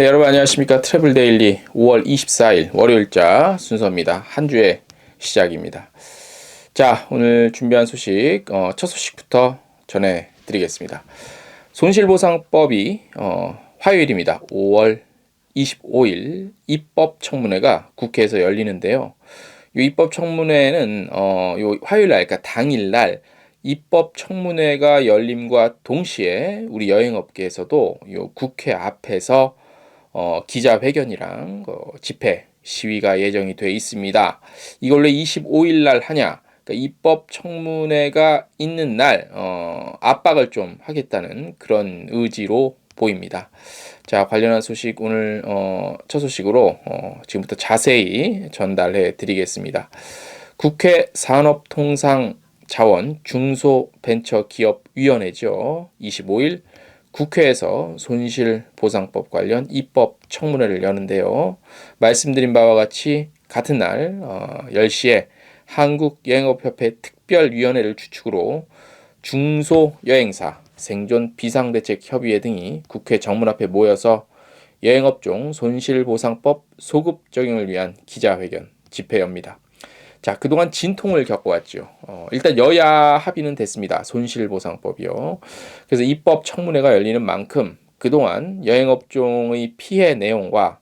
네, 여러분 안녕하십니까. 트래블 데일리 5월 24일 월요일자 순서입니다. 한 주의 시작입니다. 자, 오늘 준비한 소식, 어, 첫 소식부터 전해드리겠습니다. 손실보상법이 어, 화요일입니다. 5월 25일 입법 청문회가 국회에서 열리는데요. 이 입법 청문회는 어, 요 화요일 날, 그러니까 당일 날 입법 청문회가 열림과 동시에 우리 여행업계에서도 요 국회 앞에서 어, 기자회견이랑 어, 집회 시위가 예정이 돼 있습니다. 이걸로 25일 날 하냐? 그러니까 입법 청문회가 있는 날 어, 압박을 좀 하겠다는 그런 의지로 보입니다. 자 관련한 소식 오늘 어, 첫 소식으로 어, 지금부터 자세히 전달해 드리겠습니다. 국회 산업통상자원 중소벤처기업위원회죠. 25일 국회에서 손실보상법 관련 입법 청문회를 여는데요. 말씀드린 바와 같이 같은 날 어, 10시에 한국여행업협회 특별위원회를 주축으로 중소여행사, 생존 비상대책협의회 등이 국회 정문 앞에 모여서 여행업종 손실보상법 소급 적용을 위한 기자회견 집회엽니다. 자, 그동안 진통을 겪어왔죠. 어, 일단 여야 합의는 됐습니다. 손실보상법이요. 그래서 입법 청문회가 열리는 만큼 그동안 여행업종의 피해 내용과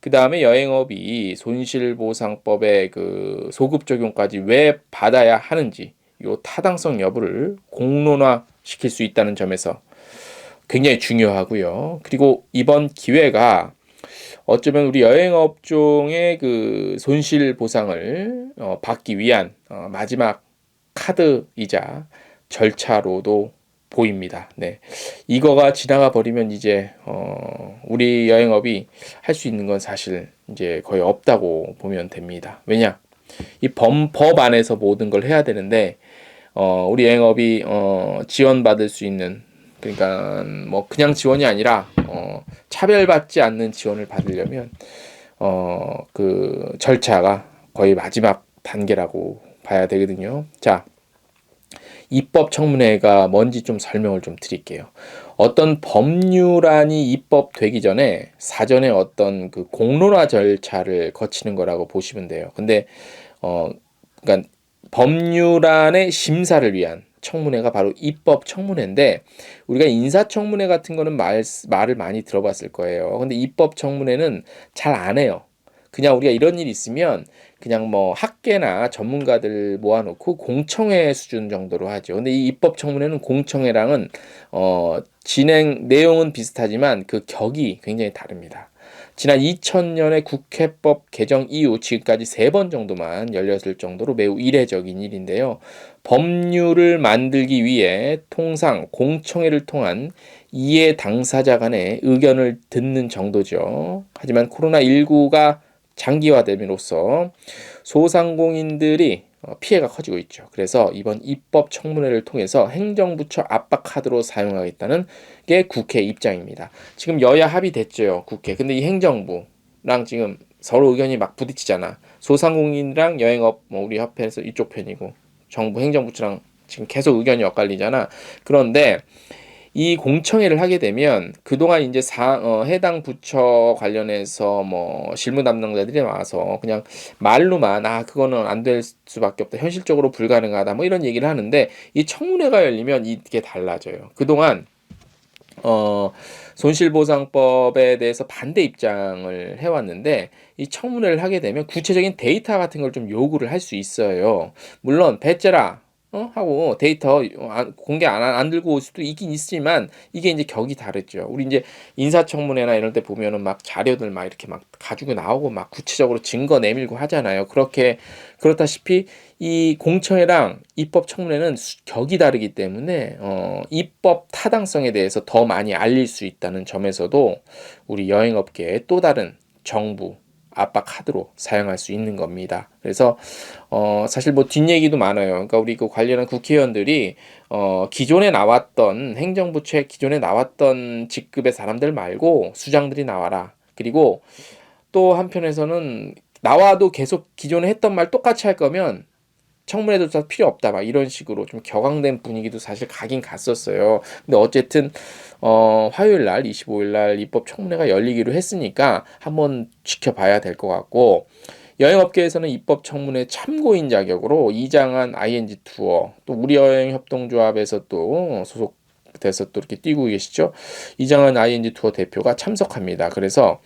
그 다음에 여행업이 손실보상법의 그 소급 적용까지 왜 받아야 하는지 요 타당성 여부를 공론화 시킬 수 있다는 점에서 굉장히 중요하고요. 그리고 이번 기회가 어쩌면 우리 여행 업종의 그 손실 보상을 어, 받기 위한 어, 마지막 카드이자 절차로도 보입니다. 네. 이거가 지나가 버리면 이제 어, 우리 여행업이 할 수 있는 건 사실 이제 거의 없다고 보면 됩니다. 왜냐? 이 범, 법 안에서 모든 걸 해야 되는데 어, 우리 여행업이 어, 지원받을 수 있는 그러니까 뭐 그냥 지원이 아니라 어, 차별받지 않는 지원을 받으려면 어, 그 절차가 거의 마지막 단계라고 봐야 되거든요. 자, 입법 청문회가 뭔지 좀 설명을 좀 드릴게요. 어떤 법률안이 입법되기 전에 사전에 어떤 그 공론화 절차를 거치는 거라고 보시면 돼요. 근데 어, 그러니까 법률안의 심사를 위한 청문회가 바로 입법 청문회인데 우리가 인사 청문회 같은 거는 말 말을 많이 들어봤을 거예요. 근데 입법 청문회는 잘 안 해요. 그냥 우리가 이런 일 있으면 그냥 뭐 학계나 전문가들 모아놓고 공청회 수준 정도로 하죠. 근데 이 입법 청문회는 공청회랑은 어 진행 내용은 비슷하지만 그 격이 굉장히 다릅니다. 지난 2000년에 국회법 개정 이후 지금까지 세 번 정도만 열렸을 정도로 매우 이례적인 일인데요. 법률을 만들기 위해 통상 공청회를 통한 이해 당사자 간의 의견을 듣는 정도죠. 하지만 코로나19가 장기화됨으로써 소상공인들이 어, 피해가 커지고 있죠. 그래서 이번 입법 청문회를 통해서 행정부처 압박 카드로 사용하겠다는 게 국회 입장입니다. 지금 여야 합의됐죠. 국회. 근데 이 행정부랑 지금 서로 의견이 막 부딪히잖아. 소상공인이랑 여행업 뭐 우리 협회에서 이쪽 편이고 정부 행정부처랑 지금 계속 의견이 엇갈리잖아. 그런데 이 공청회를 하게 되면 그동안 이제 사, 어, 해당 부처 관련해서 뭐 실무 담당자들이 와서 그냥 말로만 아 그거는 안 될 수밖에 없다. 현실적으로 불가능하다. 뭐 이런 얘기를 하는데 이 청문회가 열리면 이게 달라져요. 그동안 어 손실보상법에 대해서 반대 입장을 해왔는데 이 청문회를 하게 되면 구체적인 데이터 같은 걸 좀 요구를 할 수 있어요. 물론 배째라 어? 하고 데이터 공개 안, 안 들고 올 수도 있긴 있지만 이게 이제 격이 다르죠. 우리 이제 인사청문회나 이런 데 보면은 막 자료들 막 이렇게 막 가지고 나오고 막 구체적으로 증거 내밀고 하잖아요. 그렇게 그렇다시피 이 공청회랑 입법 청문회는 격이 다르기 때문에 어, 입법 타당성에 대해서 더 많이 알릴 수 있다는 점에서도 우리 여행업계의 또 다른 정부 압박 카드로 사용할 수 있는 겁니다. 그래서 어 사실 뭐 뒷얘기도 많아요. 그러니까 우리 그 관련한 국회의원들이 어 기존에 나왔던 행정부처에 기존에 나왔던 직급의 사람들 말고 수장들이 나와라. 그리고 또 한편에서는 나와도 계속 기존에 했던 말 똑같이 할 거면 청문회도 다 필요 없다 막 이런 식으로 좀 격앙된 분위기도 사실 가긴 갔었어요. 근데 어쨌든 어 화요일 날 25일 날 입법 청문회가 열리기로 했으니까 한번 지켜봐야 될 것 같고 여행업계에서는 입법 청문회 참고인 자격으로 이장한 ING 투어 또 우리 여행 협동조합에서 또 소속 돼서 또 이렇게 뛰고 계시죠. 이장한 ING 투어 대표가 참석합니다. 그래서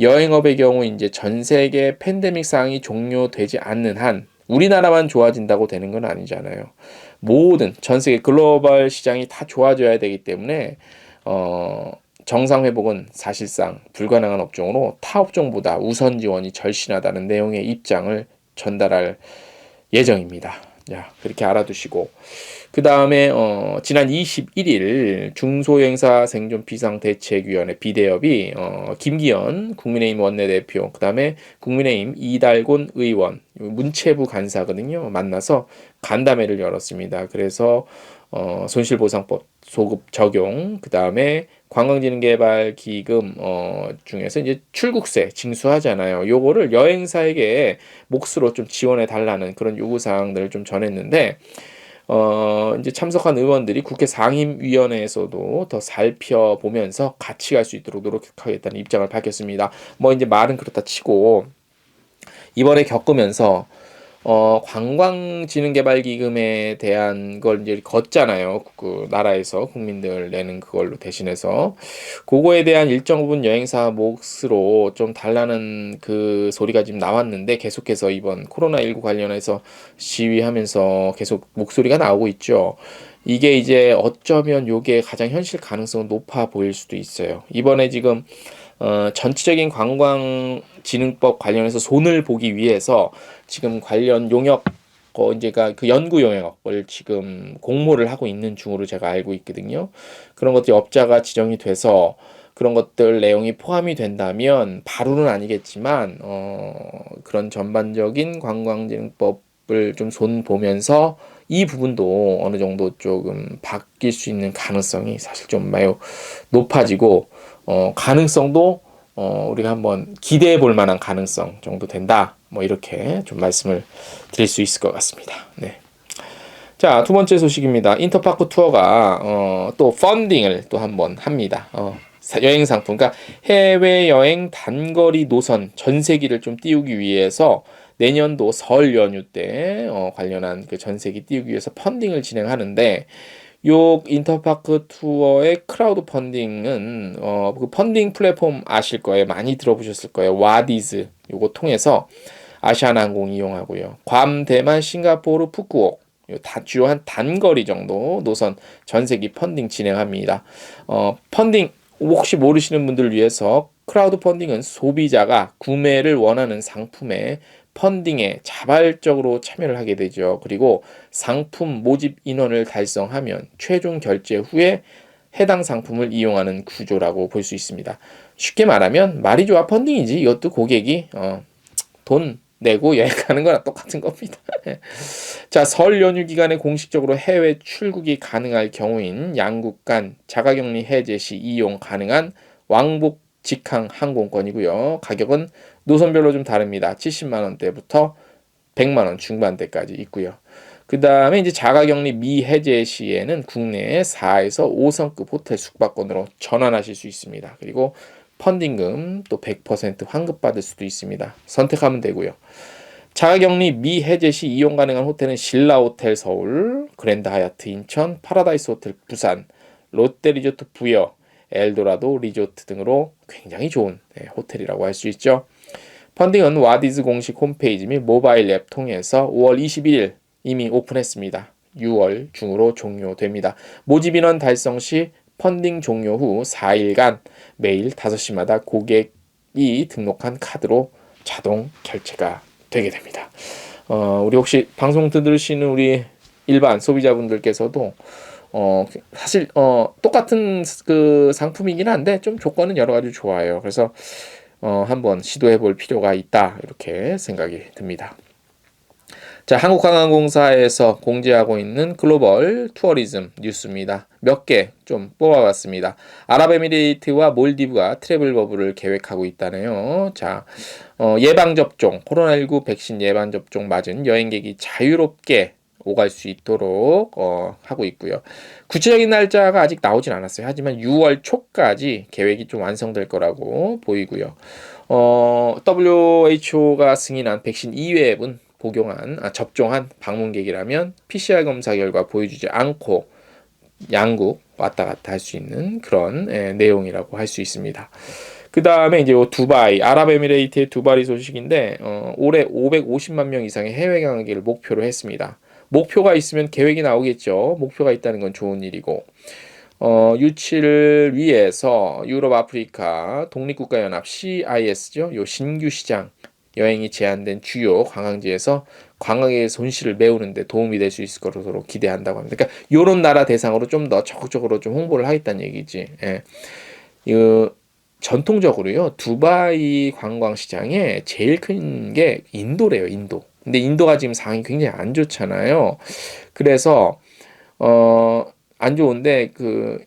여행업의 경우 이제 전 세계 팬데믹 상황이 종료되지 않는 한 우리나라만 좋아진다고 되는 건 아니잖아요. 모든 전 세계 글로벌 시장이 다 좋아져야 되기 때문에 어 정상 회복은 사실상 불가능한 업종으로 타 업종보다 우선 지원이 절실하다는 내용의 입장을 전달할 예정입니다. 자, 그렇게 알아두시고 그 다음에 어, 지난 21일 중소행사 생존 비상대책위원회 비대협이 어, 김기현 국민의힘 원내대표 그 다음에 국민의힘 이달곤 의원 문체부 간사거든요 만나서 간담회를 열었습니다. 그래서 어, 손실보상법 소급 적용 그 다음에 관광진흥개발기금 어 중에서 이제 출국세 징수하잖아요. 요거를 여행사에게 몫으로 좀 지원해 달라는 그런 요구 사항들을 좀 전했는데 어 이제 참석한 의원들이 국회 상임위원회에서도 더 살펴보면서 같이 갈 수 있도록 노력하겠다는 입장을 밝혔습니다. 뭐 이제 말은 그렇다 치고 이번에 겪으면서 어, 관광진흥개발기금에 대한 걸 이제 걷잖아요. 그 나라에서 국민들 내는 그걸로 대신해서 그거에 대한 일정 부분 여행사 몫으로 좀 달라는 그 소리가 지금 나왔는데 계속해서 이번 코로나19 관련해서 시위하면서 계속 목소리가 나오고 있죠. 이게 이제 어쩌면 요게 가장 현실 가능성은 높아 보일 수도 있어요. 이번에 지금 어, 전체적인 관광진흥법 관련해서 손을 보기 위해서 지금 관련 용역 어, 이제가 그 연구 용역을 지금 공모를 하고 있는 중으로 제가 알고 있거든요. 그런 것들이 업자가 지정이 돼서 그런 것들 내용이 포함이 된다면 바로는 아니겠지만 어, 그런 전반적인 관광진흥법을 좀 손 보면서 이 부분도 어느 정도 조금 바뀔 수 있는 가능성이 사실 좀 매우 높아지고 어, 가능성도 어, 우리가 한번 기대해 볼 만한 가능성 정도 된다. 뭐 이렇게 좀 말씀을 드릴 수 있을 것 같습니다. 네. 자, 두 번째 소식입니다. 인터파크 투어가 어, 또 펀딩을 또 한번 합니다. 어, 여행 상품, 그러니까 해외 여행 단거리 노선 전세기를 좀 띄우기 위해서 내년도 설 연휴 때 어, 관련한 그 전세기 띄우기 위해서 펀딩을 진행하는데 요 인터파크 투어의 크라우드 펀딩은 어, 그 펀딩 플랫폼 아실 거예요. 많이 들어보셨을 거예요. 와디즈 요거 통해서 아시아나항공 이용하고요. 괌, 대만, 싱가포르, 푸꾸옥 다 주요 한 단거리 정도 노선 전세기 펀딩 진행합니다. 어, 펀딩 혹시 모르시는 분들을 위해서 크라우드 펀딩은 소비자가 구매를 원하는 상품에 펀딩에 자발적으로 참여를 하게 되죠. 그리고 상품 모집 인원을 달성하면 최종 결제 후에 해당 상품을 이용하는 구조라고 볼 수 있습니다. 쉽게 말하면 말이 좋아 펀딩이지 이것도 고객이 어, 돈 내고 여행 가는 거랑 똑같은 겁니다. 자, 설 연휴 기간에 공식적으로 해외 출국이 가능할 경우인 양국 간 자가격리 해제 시 이용 가능한 왕복 직항 항공권이고요. 가격은 노선별로 좀 다릅니다. 70만 원대부터 100만 원 중반대까지 있고요. 그 다음에 이제 자가격리 미해제 시에는 국내에 4에서 5성급 호텔 숙박권으로 전환하실 수 있습니다. 그리고 펀딩금 또 100% 환급받을 수도 있습니다. 선택하면 되고요. 자가격리 미해제 시 이용 가능한 호텔은 신라호텔 서울, 그랜드 하얏트 인천, 파라다이스 호텔 부산, 롯데리조트 부여, 엘도라도 리조트 등으로 굉장히 좋은 네, 호텔이라고 할 수 있죠. 펀딩은 와디즈 공식 홈페이지 및 모바일 앱 통해서 5월 21일 이미 오픈했습니다. 6월 중으로 종료됩니다. 모집 인원 달성 시 펀딩 종료 후 4일간 매일 5시마다 고객이 등록한 카드로 자동 결제가 되게 됩니다. 어, 우리 혹시 방송 들으시는 우리 일반 소비자분들께서도 어 사실 어 똑같은 그 상품이긴 한데 좀 조건은 여러 가지 좋아요. 그래서 어 한번 시도해 볼 필요가 있다 이렇게 생각이 듭니다. 자, 한국관광공사에서 공지하고 있는 글로벌 투어리즘 뉴스입니다. 몇 개 좀 뽑아봤습니다. 아랍에미레이트와 몰디브가 트래블 버블을 계획하고 있다네요. 자, 어, 예방접종, 코로나19 백신 예방접종 맞은 여행객이 자유롭게 오갈 수 있도록 어, 하고 있고요. 구체적인 날짜가 아직 나오진 않았어요. 하지만 6월 초까지 계획이 좀 완성될 거라고 보이고요. 어, WHO가 승인한 백신 2회분 복용한 아, 접종한 방문객이라면 PCR 검사 결과 보여주지 않고 양국 왔다 갔다 할 수 있는 그런 예, 내용이라고 할 수 있습니다. 그 다음에 이제 두바이, 아랍에미레이트의 두바이 소식인데 어, 올해 550만 명 이상의 해외 경기를 목표로 했습니다. 목표가 있으면 계획이 나오겠죠. 목표가 있다는 건 좋은 일이고 어, 유치를 위해서 유럽 아프리카 독립국가연합 CIS죠. 요 신규 시장 여행이 제한된 주요 관광지에서 관광의 손실을 메우는데 도움이 될 수 있을 것으로 기대한다고 합니다. 그러니까 요런 나라 대상으로 좀 더 적극적으로 좀 홍보를 하겠다는 얘기지. 예. 이 전통적으로요 두바이 관광 시장에 제일 큰 게 인도래요 인도. 근데 인도가 지금 상황이 굉장히 안 좋잖아요. 그래서 어 안 좋은데 그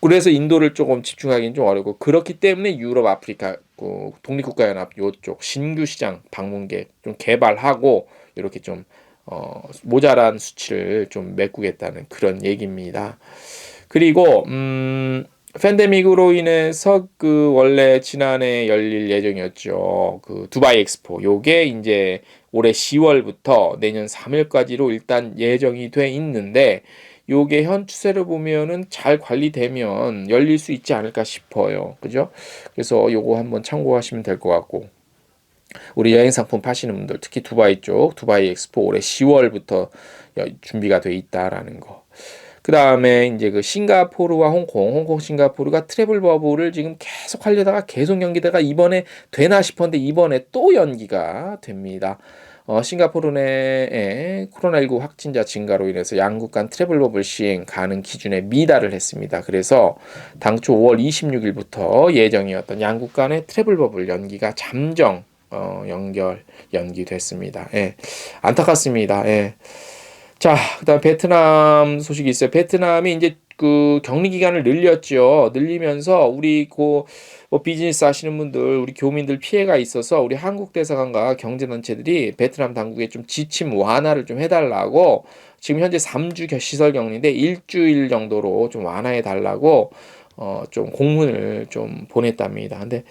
그래서 인도를 조금 집중하기는 좀 어렵고 그렇기 때문에 유럽, 아프리카, 그 독립국가연합 요쪽 신규 시장 방문객 좀 개발하고 이렇게 좀 어, 모자란 수치를 좀 메꾸겠다는 그런 얘기입니다. 그리고 음, 팬데믹으로 인해서 그 원래 지난해 열릴 예정이었죠. 그 두바이 엑스포. 요게 이제 올해 10월부터 내년 3월까지로 일단 예정이 돼 있는데 요게 현 추세를 보면은 잘 관리되면 열릴 수 있지 않을까 싶어요. 그죠? 그래서 요거 한번 참고하시면 될 것 같고. 우리 여행 상품 파시는 분들 특히 두바이 쪽 두바이 엑스포 올해 10월부터 준비가 돼 있다라는 거. 그 다음에 이제 그 싱가포르와 홍콩, 홍콩 싱가포르가 트래블 버블을 지금 계속 하려다가 계속 연기다가 이번에 되나 싶었는데 이번에 또 연기가 됩니다. 어, 싱가포르 내에 코로나19 확진자 증가로 인해서 양국 간 트래블 버블 시행 가능 기준에 미달을 했습니다. 그래서 당초 5월 26일부터 예정이었던 양국 간의 트래블 버블 연기가 잠정 어, 연결 연기됐습니다. 예. 안타깝습니다. 예. 자, 그다음 베트남 소식이 있어요. 베트남이 이제 그 격리 기간을 늘렸죠. 늘리면서 우리 고뭐 비즈니스 하시는 분들, 우리 교민들 피해가 있어서 우리 한국 대사관과 경제 단체들이 베트남 당국에 좀 지침 완화를 좀 해달라고 지금 현재 3주 시설 격리인데 일주일 정도로 좀 완화해 달라고 어, 좀 공문을 좀 보냈답니다. 근데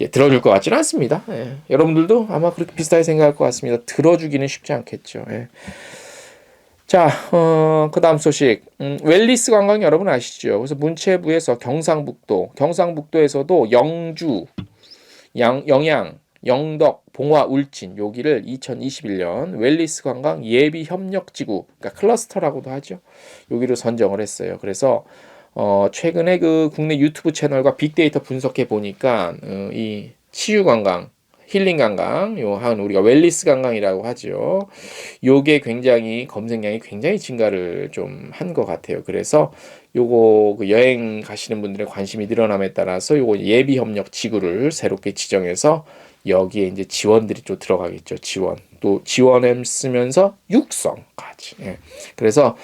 예, 들어줄 것 같지는 않습니다. 예. 여러분들도 아마 그렇게 비슷하게 생각할 것 같습니다. 들어주기는 쉽지 않겠죠. 예. 자, 어, 그 다음 소식. 음, 웰리스 관광 여러분 아시죠? 그래서 문체부에서 경상북도, 경상북도에서도 영주, 양, 영양, 영덕, 봉화, 울진 여기를 2021년 웰리스 관광 예비 협력 지구, 그러니까 클러스터라고도 하죠. 여기를 선정을 했어요. 그래서 어, 최근에 그 국내 유튜브 채널과 빅데이터 분석해 보니까 어, 이 치유 관광 힐링 관광, 요한 우리가 웰리스 관광이라고 하죠. 요게 굉장히 검색량이 굉장히 증가를 좀 한 것 같아요. 그래서 요거 그 여행 가시는 분들의 관심이 늘어남에 따라서 요거 예비 협력 지구를 새롭게 지정해서 여기에 이제 지원들이 좀 들어가겠죠. 지원. 또 지원을 쓰면서 육성까지. 예. 그래서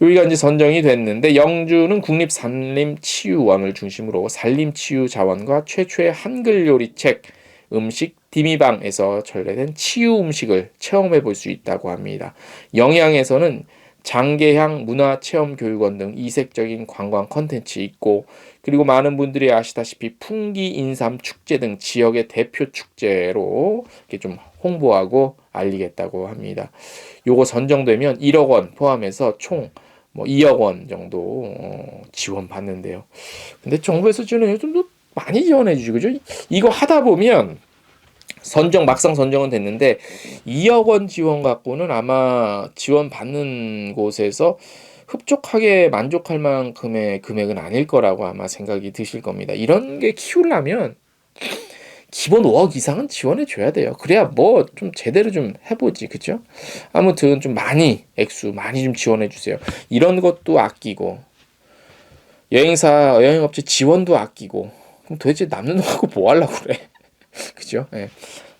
여기가 이제 선정이 됐는데 영주는 국립 산림치유원을 중심으로 산림치유 자원과 최초의 한글 요리책 음식 디미방에서 전래된 치유 음식을 체험해 볼 수 있다고 합니다. 영양에서는 장계향 문화 체험 교육원 등 이색적인 관광 컨텐츠 있고 그리고 많은 분들이 아시다시피 풍기 인삼 축제 등 지역의 대표 축제로 이렇게 좀 홍보하고 알리겠다고 합니다. 요거 선정되면 1억 원 포함해서 총 뭐 2억 원 정도 어, 지원 받는데요. 근데 정부에서 지원해 좀 많이 지원해 주시고 그죠? 이거 하다 보면 선정 막상 선정은 됐는데 2억 원 지원 갖고는 아마 지원 받는 곳에서 흡족하게 만족할 만큼의 금액은 아닐 거라고 아마 생각이 드실 겁니다. 이런 게 키우려면 기본 5억 이상은 지원해 줘야 돼요. 그래야 뭐 좀 제대로 좀 해보지, 그죠? 아무튼 좀 많이 액수 많이 좀 지원해 주세요. 이런 것도 아끼고 여행사 여행업체 지원도 아끼고 그럼 도대체 남는 돈 갖고 뭐 하려고 그래? 그죠? 예.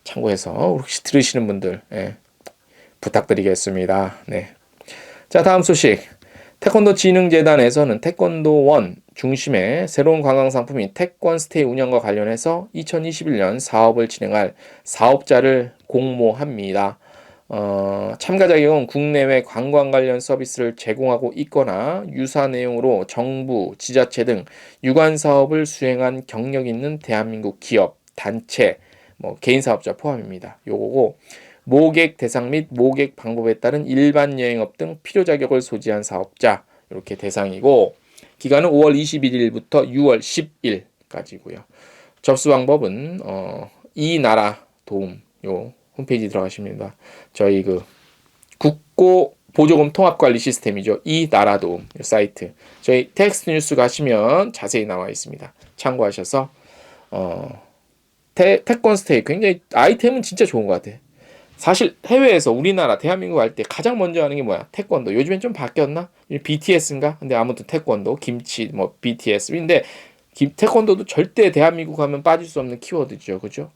참고해서 혹시 들으시는 분들 예. 부탁드리겠습니다. 네. 자, 다음 소식. 태권도 진흥재단에서는 태권도 원 중심의 새로운 관광 상품인 태권 스테이 운영과 관련해서 2021년 사업을 진행할 사업자를 공모합니다. 어, 참가 자격은 국내외 관광 관련 서비스를 제공하고 있거나 유사 내용으로 정부, 지자체 등 유관 사업을 수행한 경력 있는 대한민국 기업, 단체, 뭐 개인 사업자 포함입니다. 요거고 모객 대상 및 모객 방법에 따른 일반 여행업 등 필요 자격을 소지한 사업자 이렇게 대상이고 기간은 5월 21일부터 6월 10일까지고요. 접수 방법은 어, 이 나라 도움 요 홈페이지 들어가십니다. 저희 그 국고 보조금 통합 관리 시스템이죠. 이 나라 도움 요 사이트 저희 텍스트 뉴스 가시면 자세히 나와 있습니다. 참고하셔서 어, 태, 태권 스테이 굉장히 아이템은 진짜 좋은 것 같아. 사실 해외에서 우리나라 대한민국 할때 가장 먼저 하는 게 뭐야? 태권도. 요즘엔 좀 바뀌었나? BTS인가? 근데 아무튼 태권도, 김치, 뭐 BTS. 근데 김, 태권도도 절대 대한민국 하면 빠질 수 없는 키워드죠. 그죠?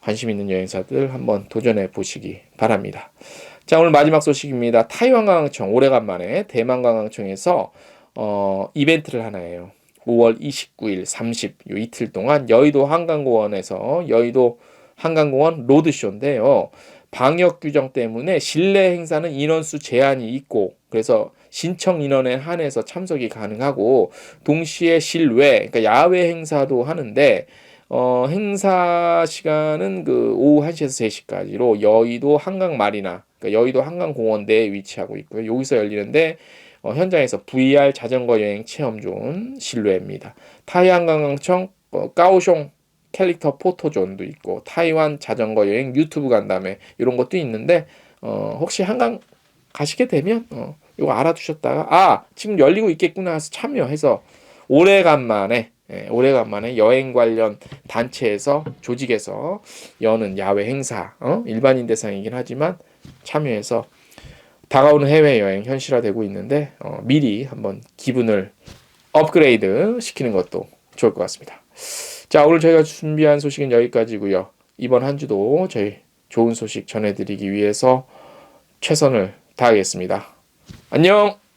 관심 있는 여행사들 한번 도전해 보시기 바랍니다. 자, 오늘 마지막 소식입니다. 타이완 관광청 오래간만에 대만 관광청에서 어, 이벤트를 하나 해요. 5월 29일, 30, 요 이틀 동안 여의도 한강공원에서 여의도 한강공원 로드쇼인데요. 방역 규정 때문에 실내 행사는 인원수 제한이 있고 그래서 신청 인원에 한해서 참석이 가능하고 동시에 실외 그러니까 야외 행사도 하는데 어 행사 시간은 그 오후 1시에서 3시까지로 여의도 한강 마리나 그러니까 여의도 한강 공원 내에 위치하고 있고요. 여기서 열리는데 어, 현장에서 VR 자전거 여행 체험 존 실외입니다. 타이완관광청 어, 까오숑 캘릭터 포토존도 있고 타이완 자전거 여행 유튜브 간다음에 이런 것도 있는데 어, 혹시 한강 가시게 되면 어, 이거 알아두셨다가 아 지금 열리고 있겠구나 해서 참여해서 오래간만에 예, 오래간만에 여행 관련 단체에서 조직에서 여는 야외 행사 어? 일반인 대상이긴 하지만 참여해서 다가오는 해외 여행 현실화되고 있는데 어, 미리 한번 기분을 업그레이드 시키는 것도 좋을 것 같습니다. 자, 오늘 저희가 준비한 소식은 여기까지고요. 이번 한 주도 저희 좋은 소식 전해드리기 위해서 최선을 다하겠습니다. 안녕!